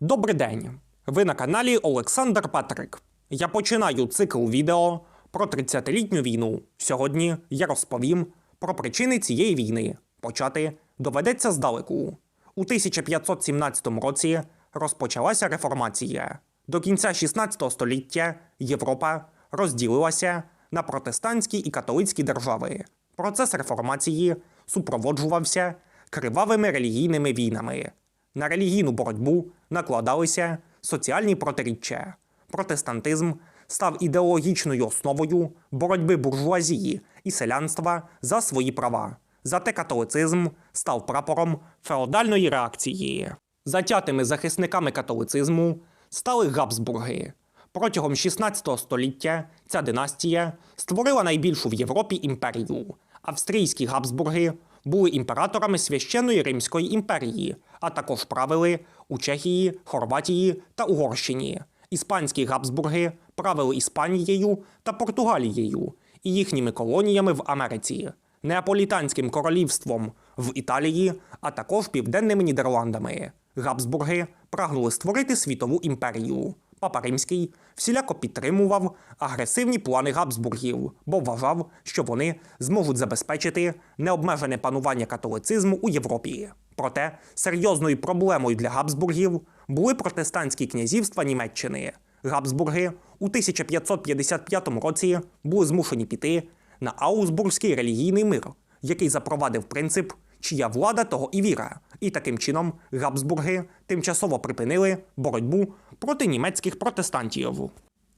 Добрий день! Ви на каналі Олександр Петрик. Я починаю цикл відео про 30-літню війну. Сьогодні я розповім про причини цієї війни. Почати доведеться здалеку. У 1517 році розпочалася реформація. До кінця 16 століття Європа розділилася на протестантські і католицькі держави. Процес реформації супроводжувався кривавими релігійними війнами. На релігійну боротьбу накладалися соціальні протиріччя. Протестантизм став ідеологічною основою боротьби буржуазії і селянства за свої права. Зате католицизм став прапором феодальної реакції. Затятими захисниками католицизму стали Габсбурги. Протягом 16 століття ця династія створила найбільшу в Європі імперію. Австрійські Габсбурги були імператорами священної Римської імперії, а також правили у Чехії, Хорватії та Угорщині. Іспанські Габсбурги правили Іспанією та Португалією і їхніми колоніями в Америці, Неаполітанським королівством в Італії, а також південними Нідерландами. Габсбурги прагнули створити світову імперію. Папа Римський всіляко підтримував агресивні плани Габсбургів, бо вважав, що вони зможуть забезпечити необмежене панування католицизму у Європі. Проте серйозною проблемою для Габсбургів були протестантські князівства Німеччини. Габсбурги у 1555 році були змушені піти на Аусбурзький релігійний мир, який запровадив принцип чия влада того і віра. І таким чином Габсбурги тимчасово припинили боротьбу проти німецьких протестантів.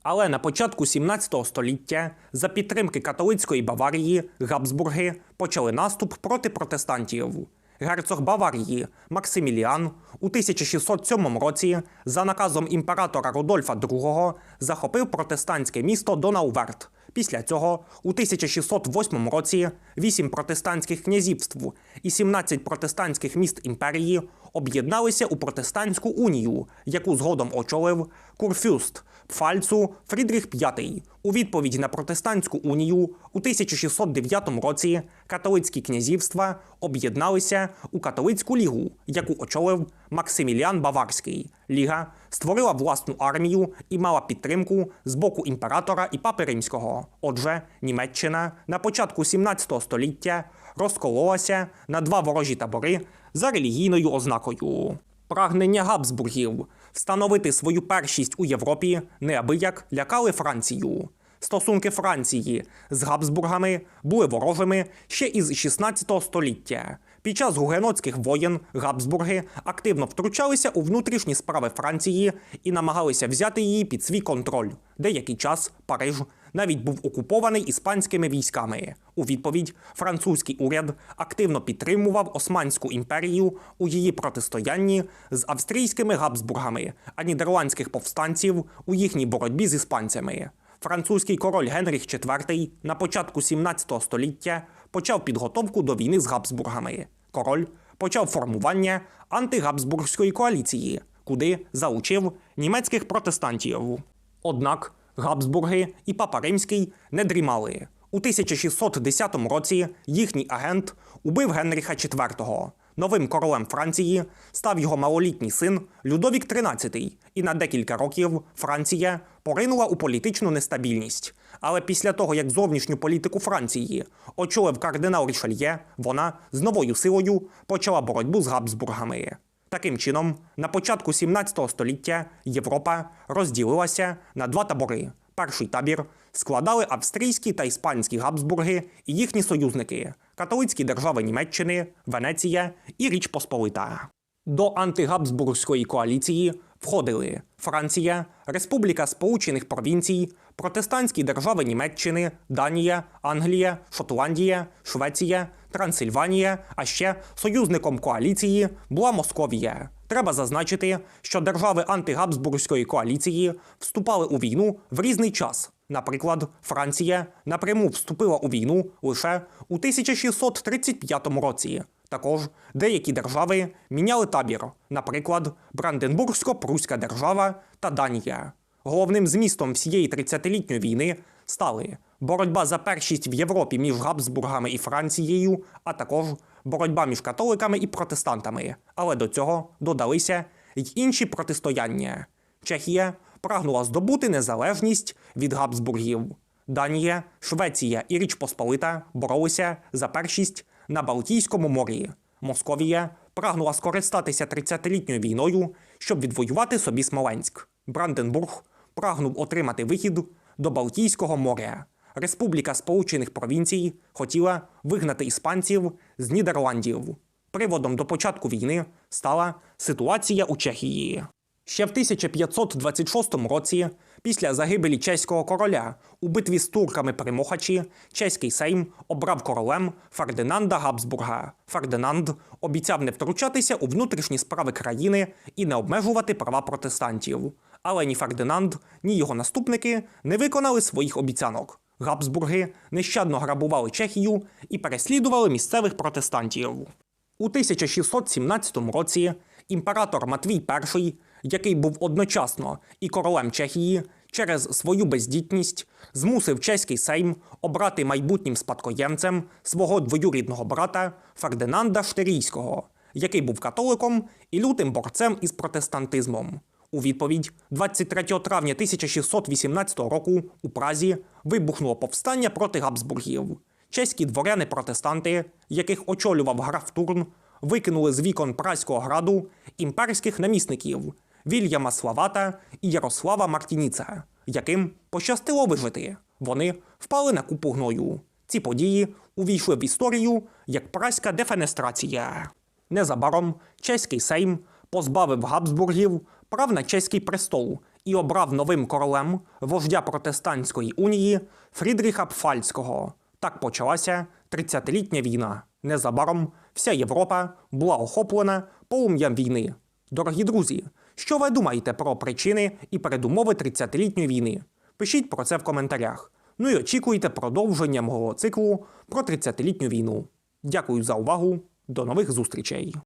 Але на початку 17 століття за підтримки католицької Баварії Габсбурги почали наступ проти протестантів. Герцог Баварії Максиміліан у 1607 році за наказом імператора Рудольфа II захопив протестантське місто Донауверт. Після цього у 1608 році вісім протестантських князівств і 17 протестантських міст імперії об'єдналися у протестантську унію, яку згодом очолив Курфюст Пфальцу Фрідріх V. У відповідь на протестантську унію у 1609 році католицькі князівства об'єдналися у католицьку лігу, яку очолив Максиміліан Баварський. Ліга створила власну армію і мала підтримку з боку імператора і папи римського. Отже, Німеччина на початку 17 століття розкололася на два ворожі табори за релігійною ознакою. Прагнення Габсбургів встановити свою першість у Європі неабияк лякали Францію. Стосунки Франції з Габсбургами були ворожими ще із 16 століття. Під час гугенотських воєн Габсбурги активно втручалися у внутрішні справи Франції і намагалися взяти її під свій контроль. Деякий час Париж навіть був окупований іспанськими військами. У відповідь французький уряд активно підтримував Османську імперію у її протистоянні з австрійськими Габсбургами, а нідерландських повстанців у їхній боротьбі з іспанцями. Французький король Генріх IV на початку 17 століття почав підготовку до війни з Габсбургами. Король почав формування антигабсбургської коаліції, куди залучив німецьких протестантів. Однак Габсбурги і Папа Римський не дрімали. У 1610 році їхній агент убив Генріха IV. Новим королем Франції став його малолітній син Людовік XIII, і на декілька років Франція поринула у політичну нестабільність. Але після того, як зовнішню політику Франції очолив кардинал Рішельє, вона з новою силою почала боротьбу з Габсбургами. Таким чином, на початку 17 століття Європа розділилася на два табори. Перший табір складали австрійські та іспанські Габсбурги і їхні союзники католицькі держави Німеччини, Венеція і Річ Посполита. До антигабсбургської коаліції входили Франція, Республіка Сполучених Провінцій, протестантські держави Німеччини, Данія, Англія, Шотландія, Швеція, Трансильванія, а ще союзником коаліції була Московія. Треба зазначити, що держави антигабсбургської коаліції вступали у війну в різний час. Наприклад, Франція напряму вступила у війну лише у 1635 році. Також деякі держави міняли табір, наприклад, Бранденбургсько-Пруська держава та Данія. Головним змістом всієї 30-літньої війни стали боротьба за першість в Європі між Габсбургами і Францією, а також боротьба між католиками і протестантами. Але до цього додалися й інші протистояння. Чехія прагнула здобути незалежність від Габсбургів. Данія, Швеція і Річ Посполита боролися за першість на Балтійському морі. Московія прагнула скористатися 30-літньою війною, щоб відвоювати собі Смоленськ. Бранденбург прагнув отримати вихід до Балтійського моря. Республіка Сполучених Провінцій хотіла вигнати іспанців з Нідерландів. Приводом до початку війни стала ситуація у Чехії. Ще в 1526 році, після загибелі чеського короля у битві з турками при Мохачі, чеський сейм обрав королем Фердинанда Габсбурга. Фердинанд обіцяв не втручатися у внутрішні справи країни і не обмежувати права протестантів. Але ні Фердинанд, ні його наступники не виконали своїх обіцянок. Габсбурги нещадно грабували Чехію і переслідували місцевих протестантів. У 1617 році імператор Матвій І, який був одночасно і королем Чехії, через свою бездітність змусив чеський сейм обрати майбутнім спадкоємцем свого двоюрідного брата Фердинанда Штирійського, який був католиком і лютим борцем із протестантизмом. У відповідь 23 травня 1618 року у Празі вибухнуло повстання проти Габсбургів. Чеські дворяни-протестанти, яких очолював граф Турн, викинули з вікон Празького граду імперських намісників Вільяма Славата і Ярослава Мартініца, яким пощастило вижити. Вони впали на купу гною. Ці події увійшли в історію як празька дефенестрація. Незабаром чеський сейм позбавив Габсбургів прав на чеський престол і обрав новим королем вождя протестантської унії Фрідріха Пфальцького. Так почалася 30-літня війна. Незабаром вся Європа була охоплена полум'ям війни. Дорогі друзі, що ви думаєте про причини і передумови 30-літньої війни? Пишіть про це в коментарях. Ну і очікуйте продовження мого циклу про 30-літню війну. Дякую за увагу. До нових зустрічей!